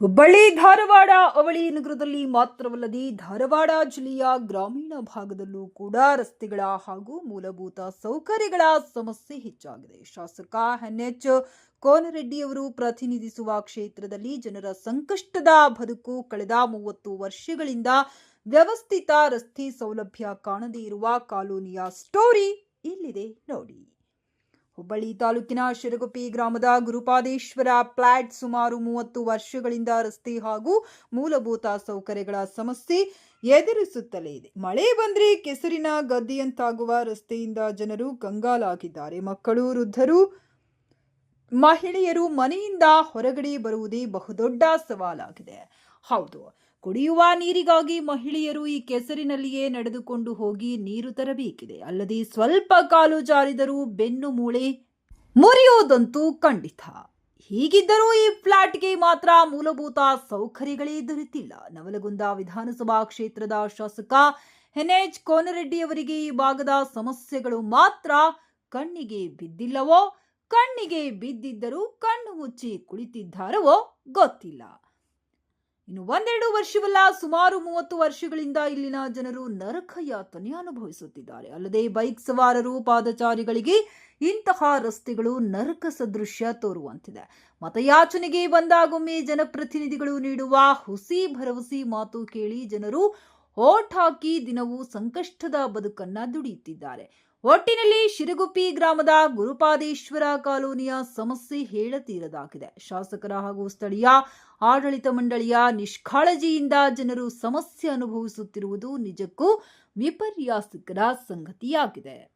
ಹುಬ್ಬಳ್ಳಿ, ಧಾರವಾಡ ಅವಳಿ ನಗರದಲ್ಲಿ ಮಾತ್ರವಲ್ಲದೆ ಧಾರವಾಡ ಜಿಲ್ಲೆಯ ಗ್ರಾಮೀಣ ಭಾಗದಲ್ಲೂ ಕೂಡ ರಸ್ತೆಗಳ ಹಾಗೂ ಮೂಲಭೂತ ಸೌಕರ್ಯಗಳ ಸಮಸ್ಯೆ ಹೆಚ್ಚಾಗಿದೆ. ಶಾಸಕ ಎನ್ಎಚ್ ಕೋನರೆಡ್ಡಿಯವರು ಪ್ರತಿನಿಧಿಸುವ ಕ್ಷೇತ್ರದಲ್ಲಿ ಜನರ ಸಂಕಷ್ಟದ ಬದುಕು ಕಳೆದ ಮೂವತ್ತು ವರ್ಷಗಳಿಂದ ವ್ಯವಸ್ಥಿತ ರಸ್ತೆ ಸೌಲಭ್ಯ ಕಾಣದೇ ಇರುವ ಕಾಲೋನಿಯ ಸ್ಟೋರಿ ಇಲ್ಲಿದೆ ನೋಡಿ. ಹುಬ್ಬಳ್ಳಿ ತಾಲೂಕಿನ ಶಿರಗುಪ್ಪಿ ಗ್ರಾಮದ ಗುರುಪಾದೇಶ್ವರ ಪ್ಲಾಟ್ ಸುಮಾರು ಮೂವತ್ತು ವರ್ಷಗಳಿಂದ ರಸ್ತೆ ಹಾಗೂ ಮೂಲಭೂತ ಸೌಕರ್ಯಗಳ ಸಮಸ್ಯೆ ಎದುರಿಸುತ್ತಲೇ ಇದೆ. ಮಳೆ ಬಂದ್ರೆ ಕೆಸರಿನ ಗದ್ದೆಯಂತಾಗುವ ರಸ್ತೆಯಿಂದ ಜನರು ಕಂಗಾಲಾಗಿದ್ದಾರೆ. ಮಕ್ಕಳು, ವೃದ್ಧರು, ಮಹಿಳೆಯರು ಮನೆಯಿಂದ ಹೊರಗಡೆ ಬರುವುದೇ ಬಹುದೊಡ್ಡ ಸವಾಲಾಗಿದೆ. ಹೌದು ಕುಡಿಯುವ ನೀರಿಗಾಗಿ ಮಹಿಳೆಯರು ಈ ಕೆಸರಿನಲ್ಲಿಯೇ ನಡೆದುಕೊಂಡು ಹೋಗಿ ನೀರು ತರಬೇಕಿದೆ. ಅಲ್ಲದೆ ಸ್ವಲ್ಪ ಕಾಲು ಜಾರಿದರೂ ಬೆನ್ನು ಮೂಳೆ ಮುರಿಯೋದಂತೂ ಖಂಡಿತ. ಹೀಗಿದ್ದರೂ ಈ ಫ್ಲಾಟ್ಗೆ ಮಾತ್ರ ಮೂಲಭೂತ ಸೌಕರ್ಯಗಳೇ ದೊರೆತಿಲ್ಲ. ನವಲಗುಂದ ವಿಧಾನಸಭಾ ಕ್ಷೇತ್ರದ ಶಾಸಕ ಕೋನರೆಡ್ಡಿ ಅವರಿಗೆ ಈ ಭಾಗದ ಸಮಸ್ಯೆಗಳು ಮಾತ್ರ ಕಣ್ಣಿಗೆ ಬಿದ್ದಿಲ್ಲವೋ, ಕಣ್ಣಿಗೆ ಬಿದ್ದಿದ್ದರೂ ಕಣ್ಣು ಮುಚ್ಚಿ ಕುಳಿತಿದ್ದಾರವೋ ಗೊತ್ತಿಲ್ಲ. ಇನ್ನು ಒಂದೆರಡು ವರ್ಷವಲ್ಲ, ಸುಮಾರು ಮೂವತ್ತು ವರ್ಷಗಳಿಂದ ಇಲ್ಲಿನ ಜನರು ನರಕ ಯಾತನೆ ಅನುಭವಿಸುತ್ತಿದ್ದಾರೆ. ಅಲ್ಲದೆ ಬೈಕ್ ಸವಾರರು, ಪಾದಚಾರಿಗಳಿಗೆ ಇಂತಹ ರಸ್ತೆಗಳು ನರಕ ಸದೃಶ್ಯ ತೋರುವಂತಿದೆ. ಮತಯಾಚನೆಗೆ ಬಂದಾಗೊಮ್ಮೆ ಜನಪ್ರತಿನಿಧಿಗಳು ನೀಡುವ ಹುಸಿ ಭರವಸೆ ಮಾತು ಕೇಳಿ ಜನರು ಓಟ್ ಹಾಕಿ ದಿನವೂ ಸಂಕಷ್ಟದ ಬದುಕನ್ನ ದುಡಿಯುತ್ತಿದ್ದಾರೆ. ಒಟ್ಟಿನಲ್ಲಿ ಶಿರಗುಪ್ಪಿ ಗ್ರಾಮದ ಗುರುಪಾದೇಶ್ವರ ಕಾಲೋನಿಯ ಸಮಸ್ಯೆ ಹೇಳತೀರದಾಗಿದೆ. ಶಾಸಕರ ಹಾಗೂ ಸ್ಥಳೀಯ ಆಡಳಿತ ಮಂಡಳಿಯ ನಿಷ್ಕಾಳಜಿಯಿಂದ ಜನರು ಸಮಸ್ಯೆ ಅನುಭವಿಸುತ್ತಿರುವುದು ನಿಜಕ್ಕೂ ವಿಪರ್ಯಾಸಕರ ಸಂಗತಿಯಾಗಿದೆ.